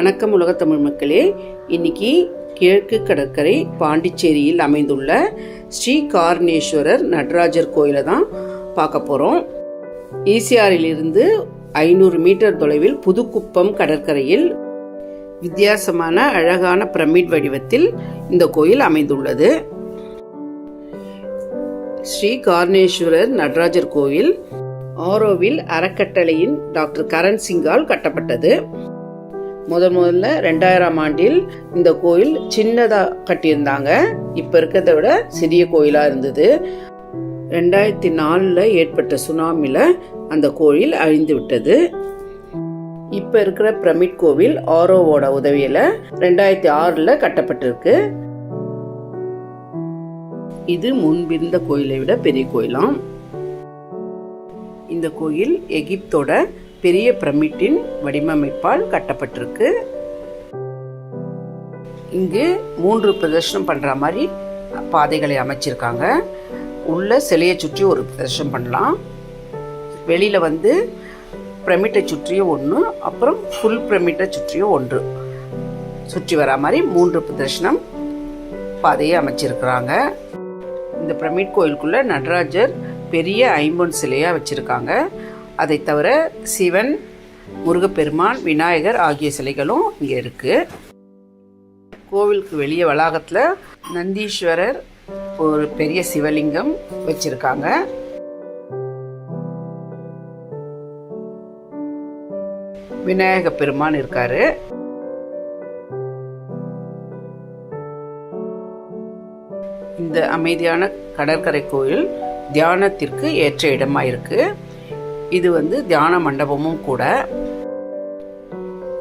வணக்கம் உலகத்தமிழ் மக்களே. இன்னைக்கு கிழக்கு கடற்கரை பாண்டிச்சேரியில் அமைந்துள்ள ஸ்ரீ கார்ணேஸ்வரர் நடராஜர் கோயிலை தான் பார்க்க போகிறோம் ஈசிஆரிலிருந்து ஐநூறு மீட்டர் தொலைவில் புதுக்குப்பம் கடற்கரையில் வித்தியாசமான அழகான பிரமிட் வடிவத்தில் இந்த கோயில் அமைந்துள்ளது. ஸ்ரீ கார்ணேஸ்வரர் நடராஜர் கோயில் ஆரோவில் அறக்கட்டளையின் டாக்டர் கரண் சிங்கால் கட்டப்பட்டது. முதல் முதல்ல ரெண்டாயிரம் ஆண்டில் இந்த கோயில் சின்னதாக கட்டியிருந்தாங்க. இப்போ இருக்கிறத விட சிறிய கோயிலாக இருந்தது. ரெண்டாயிரத்தி நாலில் ஏற்பட்ட சுனாமியில் அந்த கோயில் அழிந்து விட்டது. இப்போ இருக்கிற பிரமிட் கோவில் ஆரோவோட உதவியில் ரெண்டாயிரத்தி ஆறில் கட்டப்பட்டிருக்கு. இது முன்பிருந்த கோயிலை விட பெரிய கோயிலாம். இந்த கோயில் எகிப்தோட பெரிய பிரமிட்டின் வடிவமைப்பால் கட்டப்பட்டிருக்கு. இங்கு மூன்று பிரதர்ஷனம் பண்ணுற மாதிரி பாதைகளை அமைச்சிருக்காங்க. உள்ள சிலையை சுற்றி ஒரு பிரதர்ஷனம் பண்ணலாம். வெளியில் வந்து பிரமிட்டை சுற்றியும் ஒன்று அப்புறம் ஃபுல் பிரமிட்டை சுற்றியும் ஒன்று. சுற்றி வரா மாதிரி மூன்று பிரதர்ஷனம் பாதையை அமைச்சிருக்கிறாங்க. இந்த பிரமிட் கோயிலுக்குள்ளே நடராஜர் பெரிய ஐம்பொன் சிலையாக வச்சுருக்காங்க. அதை தவிர சிவன் முருகப்பெருமான் விநாயகர் ஆகிய சிலைகளும் இங்கே இருக்குது கோவிலுக்கு வெளியே வளாகத்தில் நந்தீஸ்வரர் ஒரு பெரிய சிவலிங்கம் வச்சுருக்காங்க. விநாயக பெருமான் இருக்காரு. இந்த அமைதியான கடற்கரை கோயில் தியானத்திற்கு ஏற்ற இடமா இருக்கு இது வந்து தியான மண்டபமும் கூட.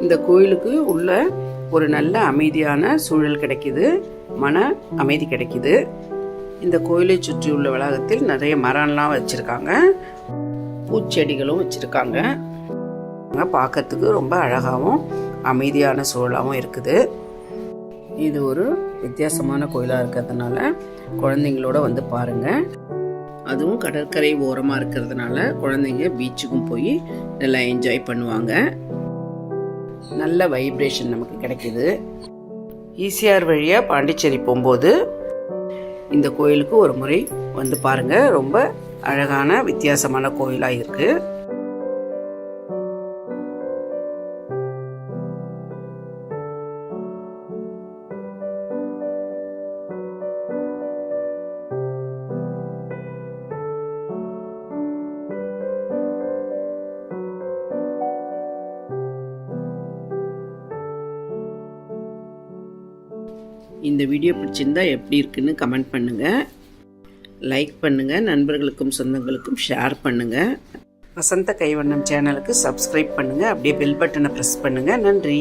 இந்த கோயிலுக்கு உள்ள ஒரு நல்ல அமைதியான சூழல் கிடைக்குது. மன அமைதி கிடைக்குது. இந்த கோயிலை சுற்றி உள்ள வளாகத்தில் நிறைய மரம்லாம் வச்சிருக்காங்க. பூச்செடிகளும் வச்சிருக்காங்க. பார்க்கறதுக்கு ரொம்ப அழகாகவும் அமைதியான சூழலாகவும் இருக்குது. இது ஒரு வித்தியாசமான கோயிலாக இருக்கிறதுனால குழந்தைங்களோட வந்து பாருங்கள் அதுவும் கடற்கரை ஓரமாக இருக்கிறதுனால குழந்தைங்க பீச்சுக்கும் போய் நல்லா என்ஜாய் பண்ணுவாங்க. நல்ல வைப்ரேஷன் நமக்கு கிடைக்கிது. ஈசிஆர் வழியாக பாண்டிச்சேரி போகும்போது இந்த கோயிலுக்கு ஒரு முறை வந்து பாருங்கள் ரொம்ப அழகான வித்தியாசமான கோயிலாக இருக்குது இந்த வீடியோ பிடிச்சிருந்தா எப்படி இருக்குன்னு கமெண்ட் பண்ணுங்கள் லைக் பண்ணுங்கள் நண்பர்களுக்கும் சொந்தங்களுக்கும் ஷேர் பண்ணுங்கள் வசந்த கைவண்ணம் சேனலுக்கு சப்ஸ்கிரைப் பண்ணுங்கள் அப்படியே பெல் பட்டனை ப்ரெஸ் பண்ணுங்கள் நன்றி.